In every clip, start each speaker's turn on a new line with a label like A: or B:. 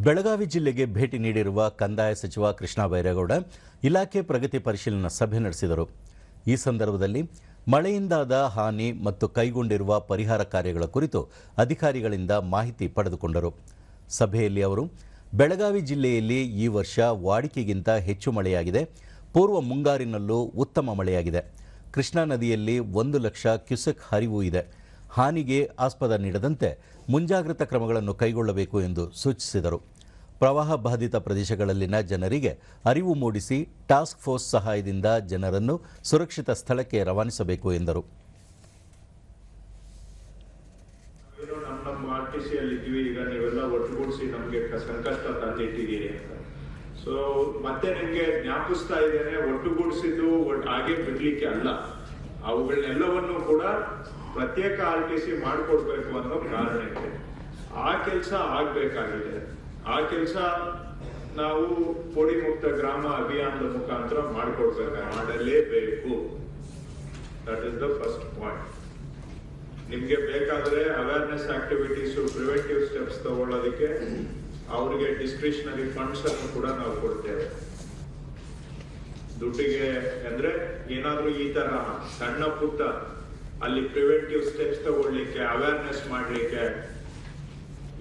A: ಬೆಳಗಾವಿ ಜಿಲ್ಲೆಗೆ ಭೇಟಿ ನೀಡಿರುವ ಕಂದಾಯ ಸಚಿವ ಕೃಷ್ಣ ಬೈರೇಗೌಡ ಇಲಾಖೆ ಪ್ರಗತಿ ಪರಿಶೀಲನಾ ಸಭೆ ನಡೆಸಿದರು. ಈ ಸಂದರ್ಭದಲ್ಲಿ ಮಳೆಯಿಂದಾದ ಹಾನಿ ಮತ್ತು ಕೈಗೊಂಡಿರುವ ಪರಿಹಾರ ಕಾರ್ಯಗಳ ಕುರಿತು ಅಧಿಕಾರಿಗಳಿಂದ ಮಾಹಿತಿ ಪಡೆದುಕೊಂಡರು. ಸಭೆಯಲ್ಲಿ ಅವರು, ಬೆಳಗಾವಿ ಜಿಲ್ಲೆಯಲ್ಲಿ ಈ ವರ್ಷ ವಾಡಿಕೆಗಿಂತ ಹೆಚ್ಚು ಮಳೆಯಾಗಿದೆ. ಪೂರ್ವ ಮುಂಗಾರಿನಲ್ಲೂ ಉತ್ತಮ ಮಳೆಯಾಗಿದೆ. ಕೃಷ್ಣಾ ನದಿಯಲ್ಲಿ ಒಂದು ಲಕ್ಷ ಕ್ಯುಸೆಕ್ ಹರಿವು ಇದೆ. ಹಾನಿಗೆ ಆಸ್ಪದ ನೀಡದಂತೆ ಮುಂಜಾಗ್ರತಾ ಕ್ರಮಗಳನ್ನು ಕೈಗೊಳ್ಳಬೇಕು ಎಂದು ಸೂಚಿಸಿದರು. ಪ್ರವಾಹ ಬಾಧಿತ ಪ್ರದೇಶಗಳಲ್ಲಿನ ಜನರಿಗೆ ಅರಿವು ಮೂಡಿಸಿ ಟಾಸ್ಕ್ ಫೋರ್ಸ್ ಸಹಾಯದಿಂದ ಜನರನ್ನು ಸುರಕ್ಷಿತ ಸ್ಥಳಕ್ಕೆ ರವಾನಿಸಬೇಕು ಎಂದರು.
B: ಸಿ ಮತ್ತೆ ನಿಮಗೆ ಜ್ಞಾಪಿಸ್ತಾ ಇದ್ದೇನೆ, ಒಟ್ಟುಗೂಡಿಸಿದ್ದು ಒಟ್- ಹಾಗೆ ಬಿಡ್ಲಿಕ್ಕೆ ಅಲ್ಲ. ಅವುಗಳನ್ನೆಲ್ಲವನ್ನು ಕೂಡ ಪ್ರತ್ಯೇಕ ಆರ್ ಟಿ ಸಿ ಮಾಡಿಕೊಡ್ಬೇಕು ಅನ್ನೋ ಕಾರಣ ಇದೆ ಆ ಕೆಲಸ ಆಗ್ಬೇಕಾಗಿದೆ. ಆ ಕೆಲಸ ನಾವು ಪೋಡಿ ಮುಕ್ತ ಗ್ರಾಮ ಅಭಿಯಾನದ ಮುಖಾಂತರ ಮಾಡಿಕೊಡ್ಬೇಕು ಮಾಡಲೇಬೇಕು. That is the first point ನಿಮ್ಗೆ ಬೇಕಾದ್ರೆ ಅವೇರ್ನೆಸ್ ಆಕ್ಟಿವಿಟೀಸ್ ಪ್ರಿವೆಂಟಿವ್ ಸ್ಟೆಪ್ಸ್ ತಗೊಳ್ಳೋದಕ್ಕೆ ಅವರಿಗೆ ಡಿಸ್ಕ್ರಿಷನರಿ ಫಂಡ್ಸ್ ಅನ್ನು ಕೂಡ ನಾವು ಕೊಡ್ತೇವೆ. ದುಡ್ಡಿಗೆ ಅಂದ್ರೆ ಏನಾದ್ರೂ ಈ ತರ ಸಣ್ಣ ಪುಟ್ಟ ಅಲ್ಲಿ ಪ್ರಿವೆಂಟಿವ್ ಸ್ಟೆಪ್ಸ್ ತಗೊಳ್ಳಿಕ್ಕೆ ಅವೇರ್ನೆಸ್ ಮಾಡ್ಲಿಕ್ಕೆ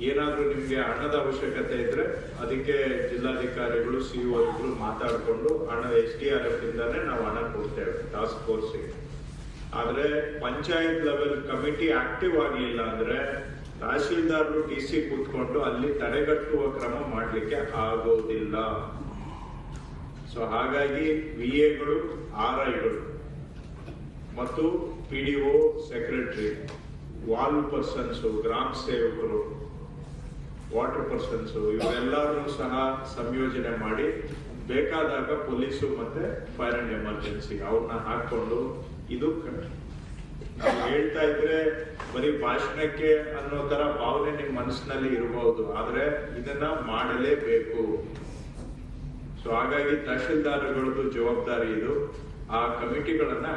B: ಏನಾದ್ರೂ ನಿಮ್ಗೆ ಹಣದ ಅವಶ್ಯಕತೆ ಇದ್ರೆ ಅದಕ್ಕೆ ಜಿಲ್ಲಾಧಿಕಾರಿಗಳು ಸಿಇಒ ಇಬ್ರು ಮಾತಾಡಿಕೊಂಡು ಹಣ ಎಸ್ ಡಿ ಆರ್ ಎಫ್ ಇಂದಾನೆ ನಾವು ಹಣ ಕೊಡ್ತೇವೆ ಟಾಸ್ಕ್ ಫೋರ್ಸ್ಗೆ ಆದ್ರೆ ಪಂಚಾಯತ್ ಲೆವೆಲ್ ಕಮಿಟಿ ಆಕ್ಟಿವ್ ಆಗಲಿಲ್ಲ ಅಂದ್ರೆ ತಹಶೀಲ್ದಾರರು ಡಿ ಸಿ ಕೂತ್ಕೊಂಡು ಅಲ್ಲಿ ತಡೆಗಟ್ಟುವ ಕ್ರಮ ಮಾಡ್ಲಿಕ್ಕೆ ಆಗೋದಿಲ್ಲ. ಸೊ ಹಾಗಾಗಿ ವಿ ಎಗಳು ಆರ್ ಐಗಳು ಮತ್ತು ಪಿ ಡಿ ಒ ಸೆಕ್ರೆಟರಿ ವಾಲ್ ಪರ್ಸನ್ಸ್ ಗ್ರಾಮ ಸೇವಕರು ವಾಟರ್ ಪರ್ಸನ್ಸ್ ಇವರೆಲ್ಲರೂ ಸಹ ಸಂಯೋಜನೆ ಮಾಡಿ ಬೇಕಾದಾಗ ಪೊಲೀಸು ಮತ್ತೆ ಫೈರ್ ಅಂಡ್ ಎಮರ್ಜೆನ್ಸಿ ಅವ್ರನ್ನ ಹಾಕೊಂಡು ಇದು ನಾವು ಹೇಳ್ತಾ ಇದ್ರೆ ಬರೀ ಭಾಷಣಕ್ಕೆ ಅನ್ನೋ ತರ ಭಾವನೆ ನಿಮ್ ಮನಸ್ಸಿನಲ್ಲಿ ಇರಬಹುದು ಆದ್ರೆ ಇದನ್ನ ಮಾಡಲೇಬೇಕು. ಸೊ ಹಾಗಾಗಿ ತಹಶೀಲ್ದಾರ್ಗಳದ್ದು ಜವಾಬ್ದಾರಿ ಇದು. ಆ ಕಮಿಟಿಗಳನ್ನ